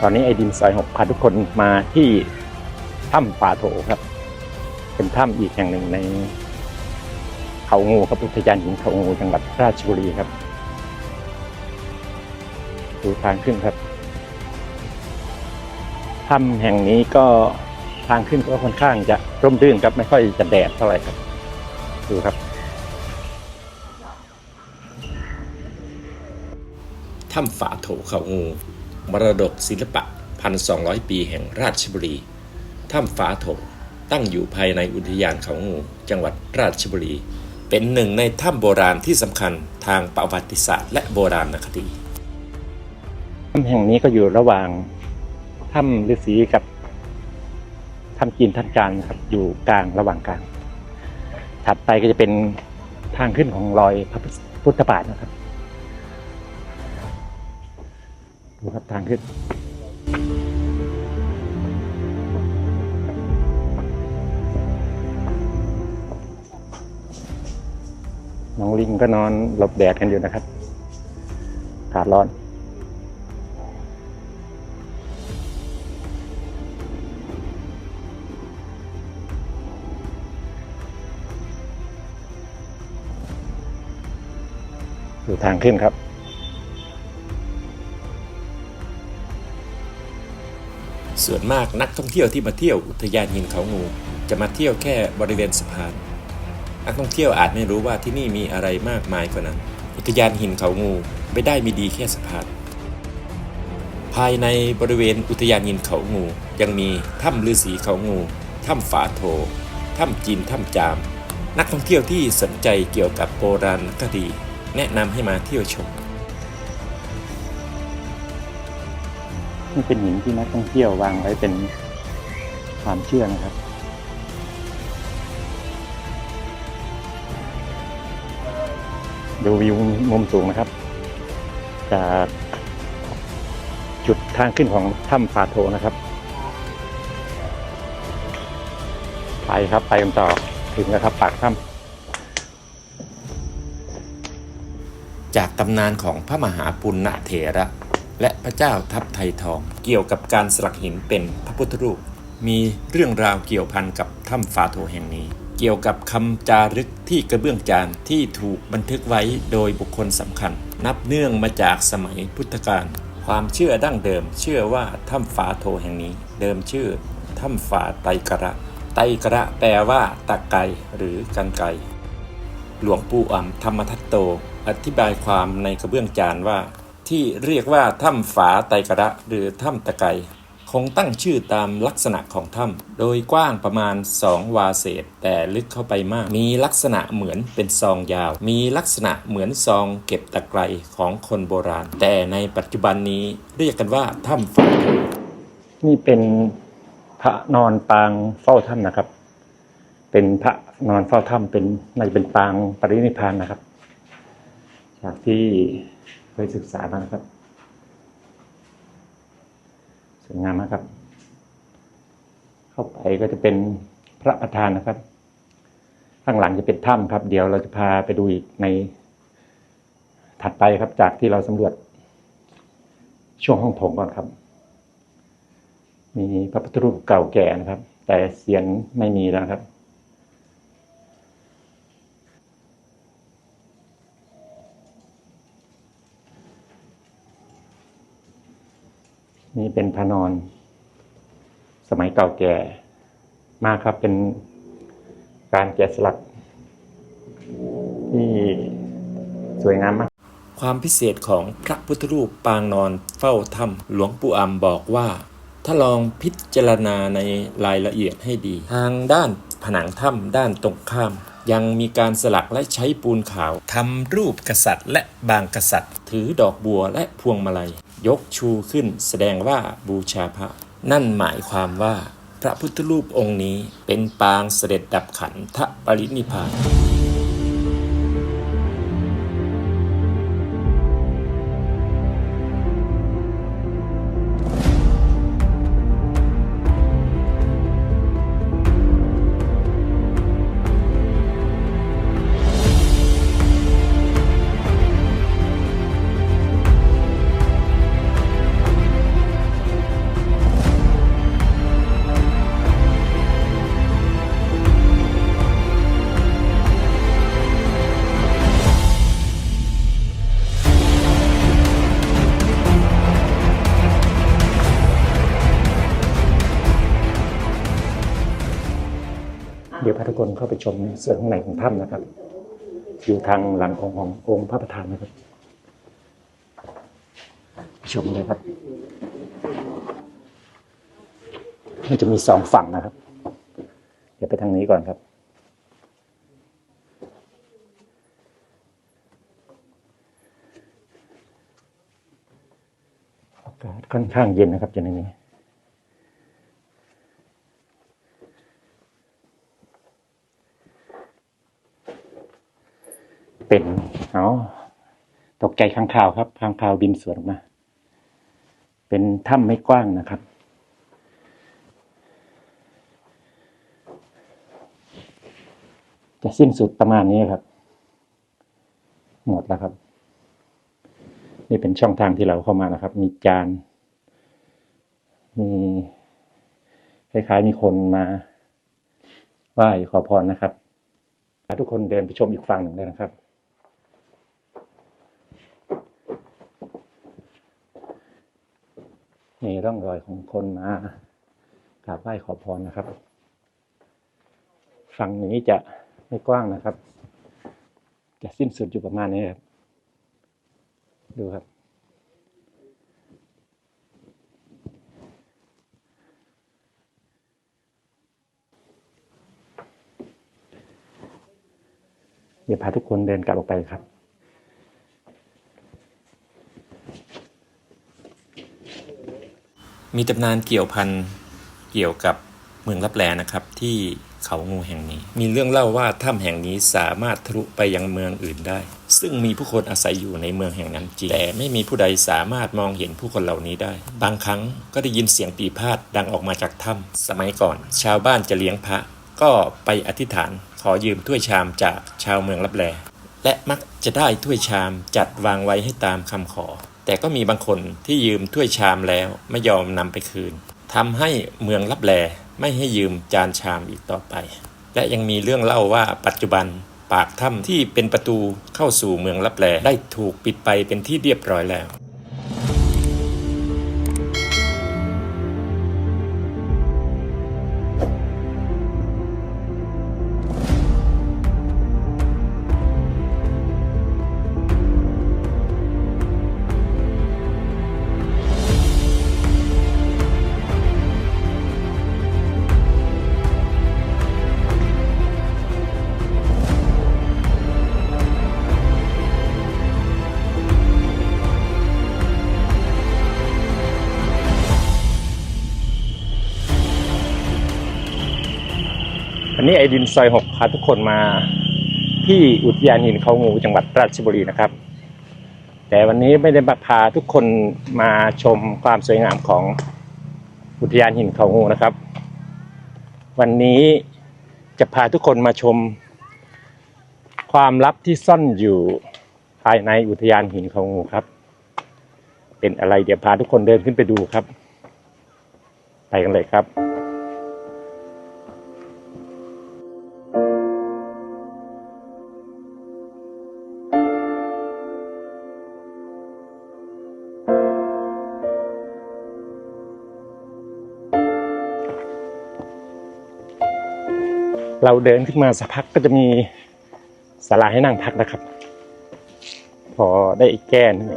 ตอนนี้ไอดินซอยหกพาทุกคนมาที่ถ้ำป่าโถครับ เป็นถ้ำอีกแห่งหนึ่งในเขางูครับอุทยานหินเขางูจังหวัดราชบุรีครับ ดูทางขึ้นครับถ้ำแห่งนี้ก็ทางขึ้นก็ค่อนข้างจะร่มรื่นครับไม่ค่อยจะแดดเท่าไหร่ครับ ดูครับถ้ำฝาโถเขางู มรดกศิลปะ 1,200 ปีแห่งราชบุรี ถ้ำฝาโถตั้งอยู่ภายในอุทยานเขางูจังหวัดราชบุรี เป็นหนึ่งในถ้ำโบราณที่สำคัญทางประวัติศาสตร์และโบราณคดี ถ้ำแห่งนี้ก็อยู่ระหว่างถ้ำฤาษีกับถ้ำจีนทัดการครับอยู่กลางระหว่างกลาง ถัดไปก็จะเป็นทางขึ้นของรอยพระพุทธบาทนะครับ ดูครับทางขึ้นน้องลิงก็นอนหลบแดดกันอยู่นะครับอากาศร้อน ดูทางขึ้นครับ ส่วนมากนักท่องเที่ยวที่มาเที่ยวอุทยานหินเขางู จะมาเที่ยวแค่บริเวณสะพาน นักท่องเที่ยวอาจไม่รู้ว่าที่นี่มีอะไรมากมายกว่านั้น อุทยานหินเขางูไม่ได้มีดีแค่สะพาน ภายในบริเวณอุทยานหินเขางู ยังมีถ้ำฤาษีเขางู ถ้ำฝาโถถ้ำจีนถ้ำจาม นักท่องเที่ยวที่สนใจเกี่ยวกับโบราณคดี แนะนำให้มาเที่ยวชม นี่เป็นหินที่นักท่องเที่ยววางไว้เป็นความเชื่อนะครับ ดูวิวมุมสูงนะครับ จากจุดทางขึ้นของถ้ำฟาโทนะครับ ไปครับไปกันต่อถึงแล้วครับปากถ้ำจากตำนานของพระมหาปุณณเถระ และพระเจ้าทัพไทยทอง เกี่ยวกับการสลักหินเป็นพระพุทธรูป มีเรื่องราวเกี่ยวพันกับถ้ำฟาโถแห่งนี้ เกี่ยวกับคำจารึกที่กระเบื้องจานที่ถูกบันทึกไว้โดยบุคคลสำคัญ นับเนื่องมาจากสมัยพุทธกาลความเชื่อดั้งเดิม เชื่อว่าถ้ำฟาโถแห่งนี้ เดิมชื่อถ้ำฝาไตรกระ ไตรกระแปลว่าตะไกรหรือกันไกรหลวงปู่อ่ำธรรมทัตโต อธิบายความในกระเบื้องจานว่า ที่เรียกว่าถ้ำฝาไตกระหรือถ้ำตะไกรคงตั้งชื่อตามลักษณะของถ้ำโดยกว้างประมาณ 2 วาเศษ แต่ลึกเข้าไปมาก มีลักษณะเหมือนเป็นซองยาว มีลักษณะเหมือนซองเก็บตะไคร่ของคนโบราณ แต่ในปัจจุบันนี้เรียกกันว่าถ้ำฝานี่เป็นพระนอนปางเฝ้าถ้ำนะครับ เป็นพระนอนเฝ้าถ้ำเป็นน่าจะเป็นปางปรินิพานนะครับ จากที่ ยศึกษามานะครับสวยงามมากครับ เข้าไปก็จะเป็นพระประธานนะครับ ข้างหลังจะเป็นถ้ำครับ เดี๋ยวเราจะพาไปดูอีกในถัดไปครับจากที่เราสำรวจช่วงห้องโถงก่อนครับ มีพระพุทธรูปเก่าแก่นะครับ แต่เสียนไม่มีแล้วนะครับ นี่เป็นพระนอน สมัยเก่าแก่ มากครับเป็นการแกะสลักที่สวยงามมาก ความพิเศษของพระพุทธรูปปางนอนเฝ้าถ้ำหลวงปู่อำบอกว่า ถ้าลองพิจารณาในรายละเอียดให้ดี ทางด้านผนังถ้ำด้านตรงข้าม ยังมีการสลักและใช้ปูนขาวทำรูปกษัตริย์ และบางกษัตริย์ ถือดอกบัวและพวงมาลัย ยกชูขึ้นแสดงว่าบูชาพระ นั่นหมายความว่าพระพุทธรูปองค์นี้เป็นปางเสด็จดับขันธปรินิพพาน ดี๋ยวพาทุกคนเข้าไปชมส่วนข้างในของถ้ำนะครับ อยู่ทางหลังของขององค์พระประธานนะครับชมเลยครับมันจะมีสองฝั่งนะครับ เดี๋ยวไปทางนี้ก่อนครับอากาศค่อนข้างเย็นนะครับอยู่ในนี้อ๋อ ตกใจข้างข่าวครับข้างข่าวบินสวนออกมา เป็นถ้ำไม่กว้างนะครับ จะสิ้นสุดประมาณนี้ครับ หมดแล้วครับ นี่เป็นช่องทางที่เราเข้ามานะครับ มีจานมีคล้ายๆมีคนมาไหว้ขอพรนะครับทุกคนเดินไปชมอีกฝั่งหนึ่งเลยนะครับ มีร่องรอยของคนมากราบไหว้ขอพรนะครับ ฝั่งนี้จะไม่กว้างนะครับ จะสิ้นสุดอยู่ประมาณนี้ครับ ดูครับ เดี๋ยวพาทุกคนเดินกลับออกไปครับ มีตำนานเกี่ยวพันเกี่ยวกับเมืองลับแลนะครับ ที่เขางูแห่งนี้ มีเรื่องเล่าว่าถ้ำแห่งนี้สามารถทะลุไปยังเมืองอื่นได้ ซึ่งมีผู้คนอาศัยอยู่ในเมืองแห่งนั้นจริงแต่ไม่มีผู้ใดสามารถมองเห็นผู้คนเหล่านี้ได้ บางครั้งก็ได้ยินเสียงปีพาดดังออกมาจากถ้ำสมัยก่อน ชาวบ้านจะเลี้ยงพระ ก็ไปอธิษฐานขอยืมถ้วยชามจากชาวเมืองลับแลและมักจะได้ถ้วยชามจัดวางไว้ให้ตามคำขอ แต่ก็มีบางคนที่ยืมถ้วยชามแล้วไม่ยอมนำไปคืนทำให้เมืองลับแลไม่ให้ยืมจานชามอีกต่อไป และยังมีเรื่องเล่าว่าปัจจุบันปากถ้ำที่เป็นประตูเข้าสู่เมืองลับแลได้ถูกปิดไปเป็นที่เรียบร้อยแล้ว นี้ไอดินซอยหกพาทุกคนมาที่อุทยานหินเขางูจังหวัดราชบุรีนะครับ แต่วันนี้ไม่ได้มาพาทุกคนมาชมความสวยงามของอุทยานหินเขางูนะครับ วันนี้จะพาทุกคนมาชม ความลับที่ซ่อนอยู่ภายในอุทยานหินเขางูครับ เป็นอะไรเดี๋ยวพาทุกคนเดินขึ้นไปดูครับ ไปกันเลยครับ เราเดินขึ้นมาสักพักก็จะมีศาลาให้นั่งพักนะครับ พอได้อีกแก้หนึง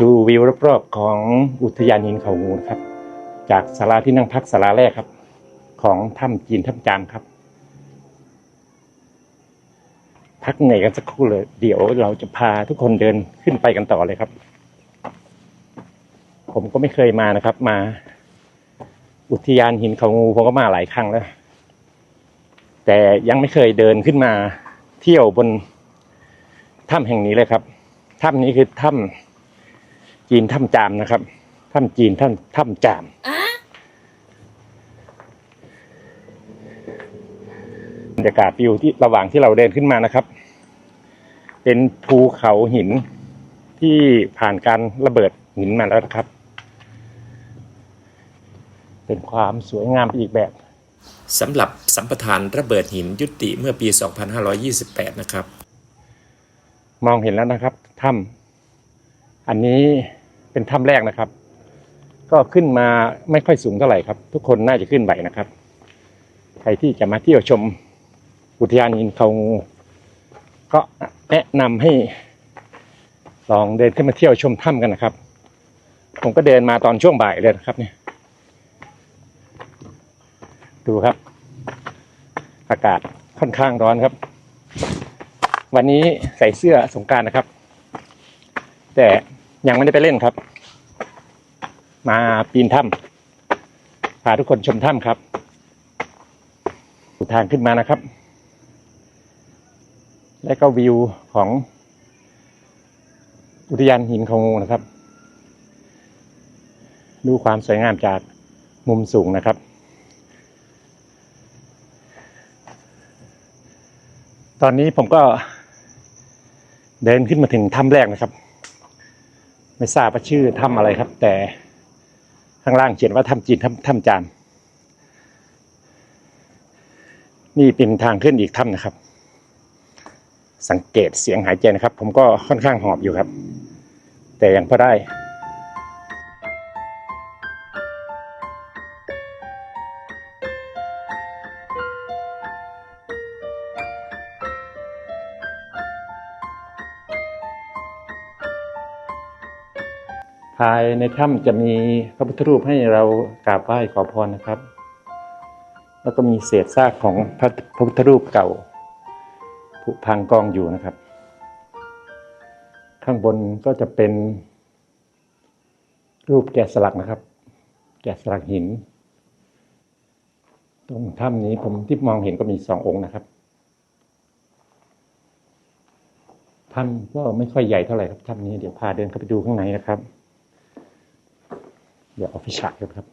ดูวิวรอบๆของอุทยานหินเขางูนะครับ จากศาลาที่นั่งพักศาลาแรกครับ ของถ้ำจีนถ้ำจามครับ พักเหนื่อยกันสักครู่เลย เดี๋ยวเราจะพาทุกคนเดินขึ้นไปกันต่อเลยครับ ผมก็ไม่เคยมานะครับมา อุทยานหินเขางูผมก็มาหลายครั้งแล้ว แต่ยังไม่เคยเดินขึ้นมาเที่ยวบนถ้ำแห่งนี้เลยครับถ้ำนี้คือถ้ำจีนถ้ำจามนะครับถ้ำจีนถ้ำถ้ำจามบรรยากาศวิวที่ระหว่างที่เราเดินขึ้นมานะครับ เป็นภูเขาหินที่ผ่านการระเบิดหินมาแล้วนะครับ เป็นความสวยงามไปอีกแบบสำหรับสัมปทานระเบิดหินยุติเมื่อปี 2528 นะครับ มองเห็นแล้วนะครับถ้ำอันนี้เป็นถ้ำแรกนะครับ ก็ขึ้นมาไม่ค่อยสูงเท่าไหร่ครับ ทุกคนน่าจะขึ้นไหวนะครับ ใครที่จะมาเที่ยวชมอุทยานหินเขางูก็แนะนำให้ลองเดินขึ้นมาเที่ยวชมถ้ำกันนะครับ ผมก็เดินมาตอนช่วงบ่ายเลยนะครับเนี่ย ดูครับ อากาศค่อนข้างร้อนครับ วันนี้ใส่เสื้อสงการนะครับ แต่ยังไม่ได้ไปเล่นครับ มาปีนถ้ำพาทุกคนชมถ้ำครับทางขึ้นมานะครับ และก็วิวของอุทยานหินเขางูนะครับ ดูความสวยงามจากมุมสูงนะครับ ตอนนี้ผมก็เดินขึ้นมาถึงถ้ำแรกนะครับ ไม่ทราบว่าชื่อถ้ำอะไรครับ แต่ข้างล่างเขียนว่าถ้ำจีนถ้ำถ้ำจานนี่เป็นทางขึ้นอีกถ้ำนะครับ สังเกตเสียงหายใจนะครับ ผมก็ค่อนข้างหอบอยู่ครับ แต่ยังพอได้ายในถ้ำจะมีพระพุทธรูปให้เรากราบไหว้ขอพรนะครับ แล้วก็มีเศษซากของพระพระพุทธรูปเก่าผุพังกองอยู่นะครับ ข้างบนก็จะเป็น รูปแกะสลักนะครับ แกะสลักหิน ตรงถ้ำนี้ผมที่มองเห็นก็มีสององค์นะครับถ้ำก็ไม่ค่อยใหญ่เท่าไหร่ครับถ้ำนี้เดี๋ยวพาเดินเข้าไปดูข้างในนะครับ เดี๋ยวเอาไปฉายกันครับ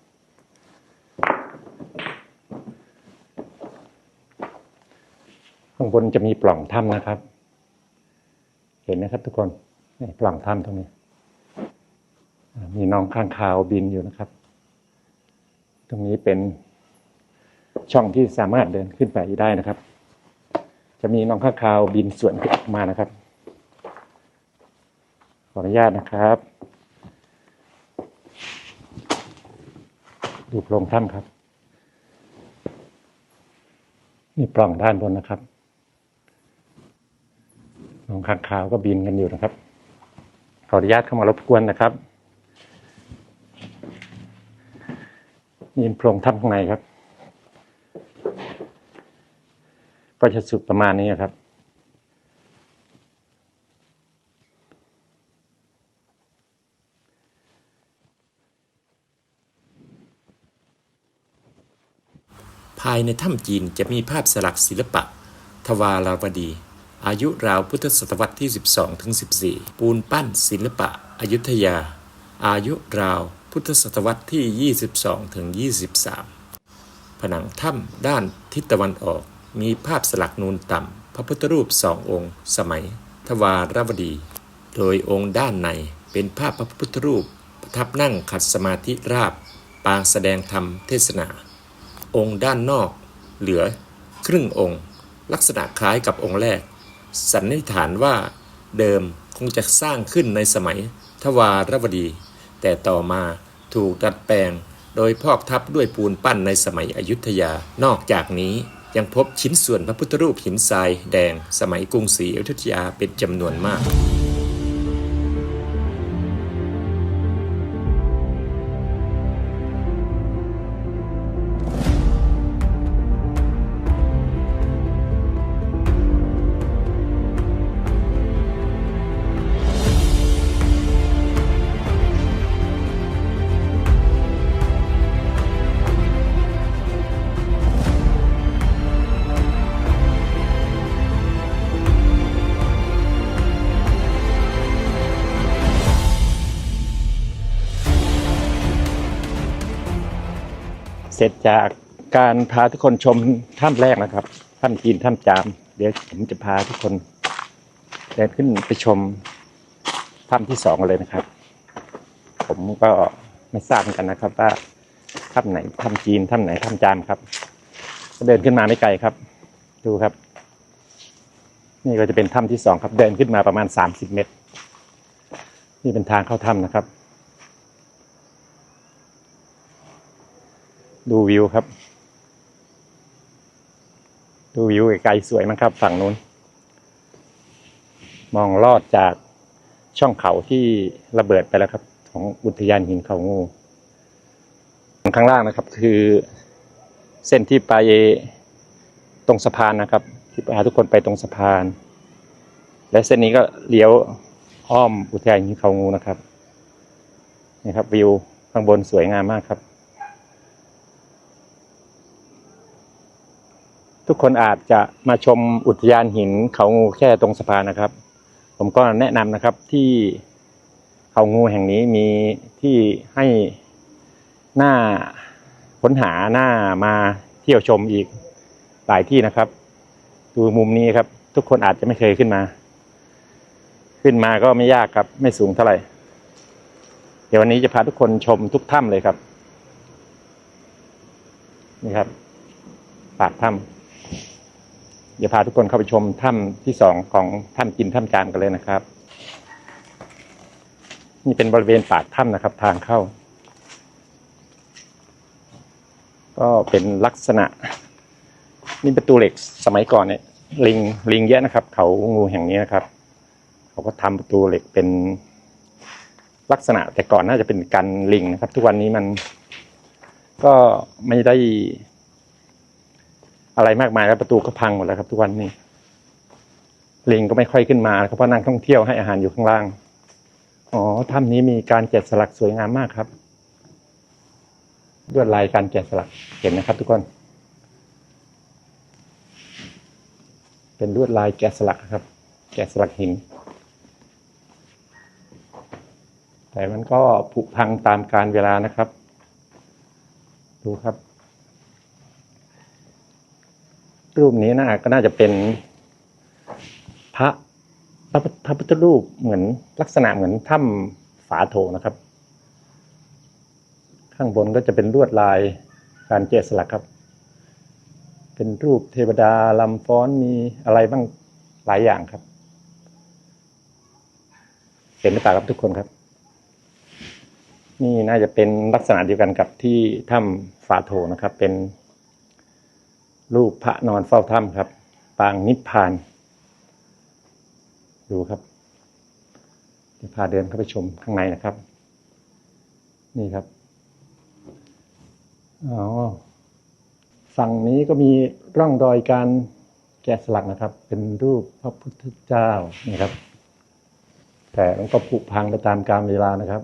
ข้างบนจะมีปล่องถ้ำนะครับ เห็นนะครับทุกคนนี่ปล่องถ้ำตรงนี้ มีน้องข้างคาวบินอยู่นะครับ ตรงนี้เป็นช่องที่สามารถเดินขึ้นไปได้นะครับ จะมีน้องข้างคาวบินสวนขึ้นมานะครับ ขออนุญาตนะครับ ดูโพรงถ้ำครับ นี่ปล่องด้านบนนะครับน้องข้างขาวก็บินกันอยู่นะครับ ขออนุญาตเข้ามารบกวนนะครับนี่โพรงถ้ำข้างในครับ ก็จะสุดประมาณนี้ครับายในถ้ำจีนจะมีภาพสลักศิลปะ ทวาราวดี อายุราวพุทธศตวรรษที่ 12ถึง14 ปูนปั้นศิลปะอยุธยา อายุราวพุทธศตวรรษที่ 22ถึง23 ผนังถ้ำด้านทิศตะวันออก มีภาพสลักนูนต่ำ พระพุทธรูปสององค์ สมัย ทวารวดี โดยองค์ด้านในเป็นภาพพระพุทธรูปประทับนั่งขัดสมาธิราบ ปางแสดงธรรมเทศนา องค์ด้านนอก เหลือ ครึ่งองค์ ลักษณะคล้ายกับองค์แรก สันนิษฐานว่าเดิมคงจะสร้างขึ้นในสมัยทวารวดี แต่ต่อมาถูกดัดแปลงโดยพอกทับด้วยปูนปั้นในสมัยอยุธยา นอกจากนี้ยังพบชิ้นส่วนพระพุทธรูปหินทรายแดง สมัยกรุงศรีอยุธยาเป็นจำนวนมาก สร็จจากการพาทุกคนชมถ้ำแรกนะครับถ้ำจีนถ้ำจาม เดี๋ยวผมจะพาทุกคนเดินขึ้นไปชมถ้ำที่สองเลยนะครับ ผมก็ไม่ทราบกันนะครับว่าถ้ำไหนถ้ำจีนถ้ำไหนถ้ำจามครับก็เดินขึ้นมาไม่ไกลครับ ดูครับ นี่ก็จะเป็นถ้ำที่สองครับ เดินขึ้นมาประมาณสามสิบเมตร นี่เป็นทางเข้าถ้ำนะครับ ดูวิวครับ ดูวิวไกลสวยมากครับฝั่งนู้น มองลอดจากช่องเขาที่ระเบิดไปแล้วครับ ของอุทยานหินเขางูข้างล่างนะครับ คือเส้นที่ไปตรงสะพานนะครับ ที่พาทุกคนไปตรงสะพาน และเส้นนี้ก็เลี้ยวอ้อมอุทยานหินเขางูนะครับนี่ครับวิวข้างบนสวยงามมากครับ ทุกคนอาจจะมาชมอุทยานหินเขางูแค่ตรงสะพานนะครับ ผมก็แนะนำนะครับที่เขางูแห่งนี้มีที่ให้หน้าค้นหาหน้ามาเที่ยวชมอีกหลายที่นะครับ ดูมุมนี้ครับ ทุกคนอาจจะไม่เคยขึ้นมา ขึ้นมาก็ไม่ยากครับ ไม่สูงเท่าไหร่ เดี๋ยววันนี้จะพาทุกคนชมทุกถ้ำเลยครับ นี่ครับ ปากถ้ำ เดี๋ยวพาทุกคนเข้าไปชมถ้ำที่สองของถ้ำกินถ้ำจานกันเลยนะครับ นี่เป็นบริเวณปากถ้ำนะครับ ทางเข้า ก็เป็นลักษณะ นี่ประตูเหล็กสมัยก่อนเนี่ยลิงลิงเยอะนะครับ เขางูแห่งนี้นะครับ เขาก็ทำประตูเหล็กเป็นลักษณะแต่ก่อนน่าจะเป็นกันลิงนะครับ ทุกวันนี้มันก็ไม่ได้ อะไรมากมายแล้วประตูก็พังหมดแล้วครับ ทุกวันนี้ลิงก็ไม่ค่อยขึ้นมาครับเพราะนักท่องเที่ยวให้อาหารอยู่ข้างล่างอ๋อถ้ำนี้มีการแกะสลักสวยงามมากครับลวดลายการแกะสลักเห็นนะครับ ทุกคน เป็นลวดลายแกะสลักครับ แกะสลักหิน แต่มันก็ผุพังตามกาลเวลานะครับ ดูครับ รูปนี้นะก็น่าจะเป็นพระพระพระพุทธรูปเหมือนลักษณะเหมือนถ้ำฝาโถนะครับ ข้างบนก็จะเป็นลวดลายการเจสลักครับ เป็นรูปเทวดาลำฟ้อนมีอะไรบ้างหลายอย่างครับ เห็นหรือเปล่าครับทุกคนครับ นี่น่าจะเป็นลักษณะเดียวกันกับที่ถ้ำฝาโถนะครับ เป็น รูปพระนอนเฝ้าถ้ำครับ ปางนิพพาน ดูครับจะพาเดินเข้าไปชมข้างในนะครับ นี่ครับอ๋อฝั่งนี้ก็มีร่องรอยการแกะสลักนะครับ เป็นรูปพระพุทธเจ้านี่ครับ แต่มันก็ผุพังไปตามกาลเวลานะครับ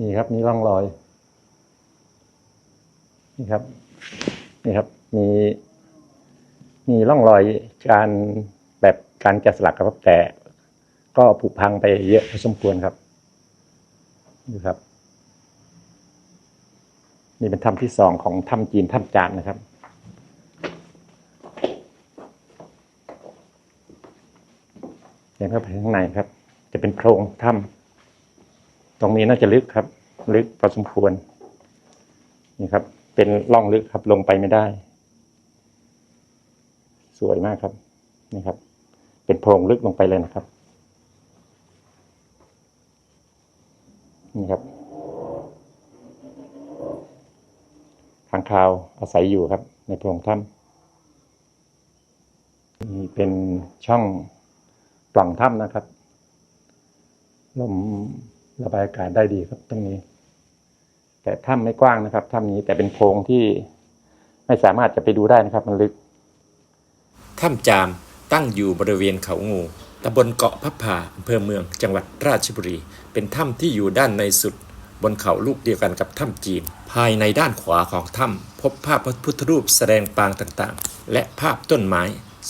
นี่ครับมีร่องรอย นี่ครับ นี่ครับ มี มีร่องรอยการแบบการแกะสลักครับแต่ก็ผุพังไปเยอะพอสมควรครับนี่ครับ นี่เป็นถ้ำที่สองของถ้ำจีนถ้ำจานนะครับเดินเข้าไปข้างในครับ จะเป็นโพรงถ้ำตรงนี้น่าจะลึกครับ ลึกพอสมควรนี่ครับ เป็นร่องลึกครับ ลงไปไม่ได้ สวยมากครับ นี่ครับ เป็นโพรงลึกลงไปเลยนะครับ นี่ครับข้างคาวอาศัยอยู่ครับ ในโพรงถ้ำนี่เป็นช่องปล่องถ้ำนะครับลมระบายอากาศได้ดีครับตรงนี้ แต่ถ้ำไม่กว้างนะครับถ้ำนี้แต่เป็นโพรงที่ไม่สามารถจะไปดูได้นะครับ มันลึกถ้ำจามตั้งอยู่บริเวณเขางูตำบลเกาะพับพาอำเภอเมือง จังหวัดราชบุรี เป็นถ้ำที่อยู่ด้านในสุด บนเขาลูกเดียวกันกับถ้ำจีน ภายในด้านขวาของถ้ำพบภาพพระพุทธรูปแสดงปางต่างๆ และภาพต้นไม้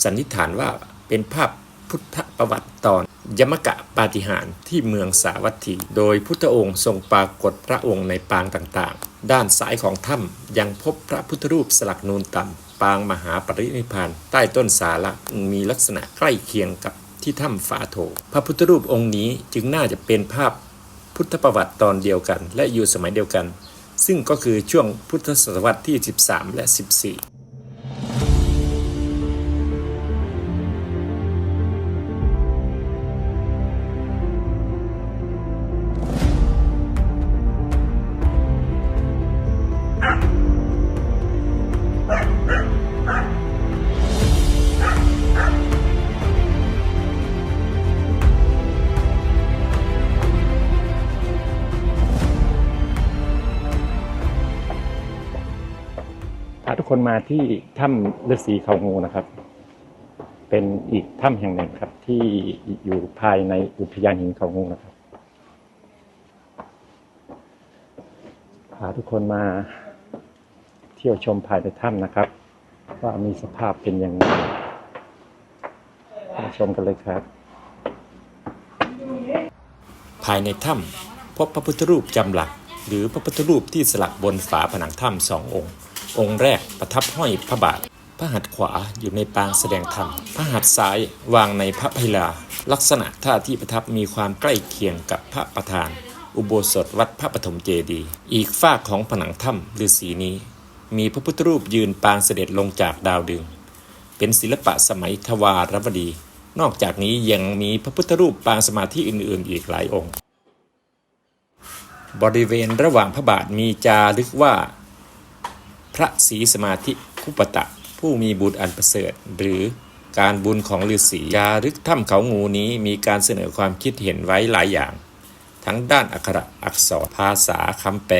สันนิษฐานว่าเป็นภาพพุทธประวัติตอน ยมกะปาฏิหาริย์ที่เมืองสาวัตถี โดยพุทธองค์ทรงปรากฏพระองค์ในปางต่างๆ ด้านซ้ายของถ้ำยังพบพระพุทธรูปสลักนูนต่ำปางมหาปรินิพพานใต้ต้นสาระมีลักษณะใกล้เคียงกับที่ถ้ำฝาโถ พระพุทธรูปองค์นี้จึงน่าจะเป็นภาพพุทธประวัติตอนเดียวกัน และอยู่สมัยเดียวกัน ซึ่งก็คือช่วงพุทธศตวรรษที่ 13 และ 14าทุกคนมาที่ถ้ำฤาษีเขางูนะครับ เป็นอีกถ้ำแห่งหนึ่งครับ ที่อยู่ภายในอุทยานหินเขางูนะครับพาทุกคนมาเที่ยวชมภายในถ้ำนะครับ ว่ามีสภาพเป็นยังไงมาชมกันเลยครับ ภายในถ้ำพบพระพุทธรูปจำหลัก หรือพระพุทธรูปที่สลักบนฝาผนังถ้ำสององค์ องค์แรกประทับห้อยพระบาท พระหัตถ์ขวาอยู่ในปางแสดงธรรม พระหัตถ์ซ้ายวางในพระพิลา ลักษณะท่าที่ประทับมีความใกล้เคียงกับพระประธาน อุโบสถวัดพระปฐมเจดีย์อีกฝากของผนังถ้ำฤาษีนี้ มีพระพุทธรูปยืนปางเสด็จลงจากดาวดึง เป็นศิลปะสมัยทวารวดี นอกจากนี้ยังมีพระพุทธรูปปางสมาธิอื่น ๆ อีกหลายองค์บริเวณระหว่างพระบาทมีจารึกว่า พระศรีสมาธิคุปตะ ผู้มีบุญอันประเสริฐ หรือการบุญของฤาษีจารึกถ้ำเขางูนี้มีการเสนอความคิดเห็นไว้หลายอย่าง ทั้งด้านอักขระอักษรภาษาคำแปล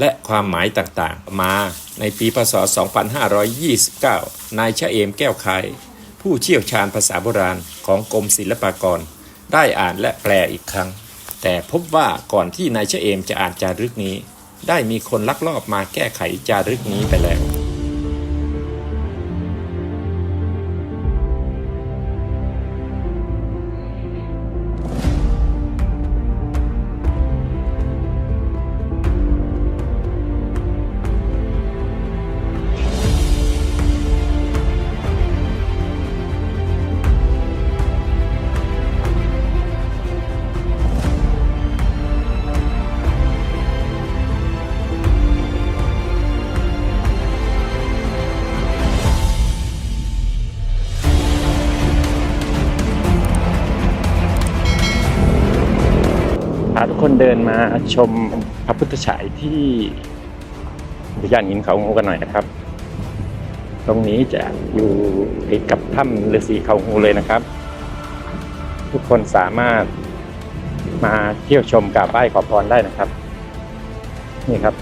และความหมายต่างๆ มาในปีพศ 2529 นายชะเอมแก้วคายผู้เชี่ยวชาญภาษาโบราณของกรมศิลปากร ได้อ่านและแปลอีกครั้ง แต่พบว่าก่อนที่นายชะเอมจะอ่านจารึกนี้ ได้มีคนลักลอบมาแก้ไขจารึกนี้ไปแล้ว มาชมพระพุทธฉายที่อุทยานหินเขางูกันหน่อยนะครับ ตรงนี้จะอยู่ติดกับถ้ำฤาษีเขางูเลยนะครับ ทุกคนสามารถมาเที่ยวชมกราบไหว้ขอพรได้นะครับ นี่ครับ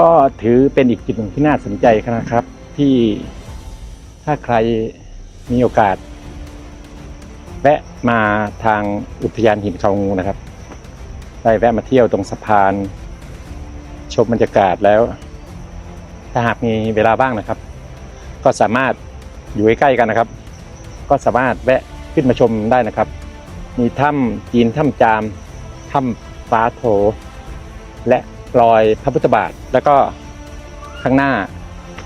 ก็ถือเป็นอีกจุดหนึ่งที่น่าสนใจนะครับ ที่ถ้าใครมีโอกาสแวะมาทางอุทยานหินเขางูนะครับ ได้แวะมาเที่ยวตรงสะพาน ชมบรรยากาศแล้ว ถ้าหากมีเวลาบ้างนะครับ ก็สามารถอยู่ใกล้ๆกันนะครับ ก็สามารถแวะขึ้นมาชมได้นะครับ มีถ้ำจีนถ้ำจามถ้ำฟ้าโถและ รอยพระพุทธบาท แล้วก็ข้างหน้า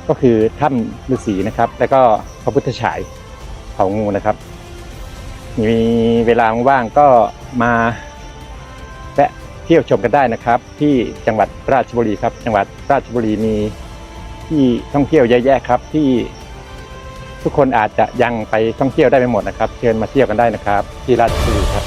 ก็คือถ้ำฤาษีนะครับ แล้วก็พระพุทธฉายเขางูนะครับ มีเวลาว่างก็มาแวะเที่ยวชมกันได้นะครับ ที่จังหวัดราชบุรีครับ จังหวัดราชบุรีมีที่ท่องเที่ยวเยอะแยะครับ ที่ทุกคนอาจจะยังไปท่องเที่ยวได้ไม่หมดนะครับ เชิญมาเที่ยวกันได้นะครับ ที่ราชบุรีครับ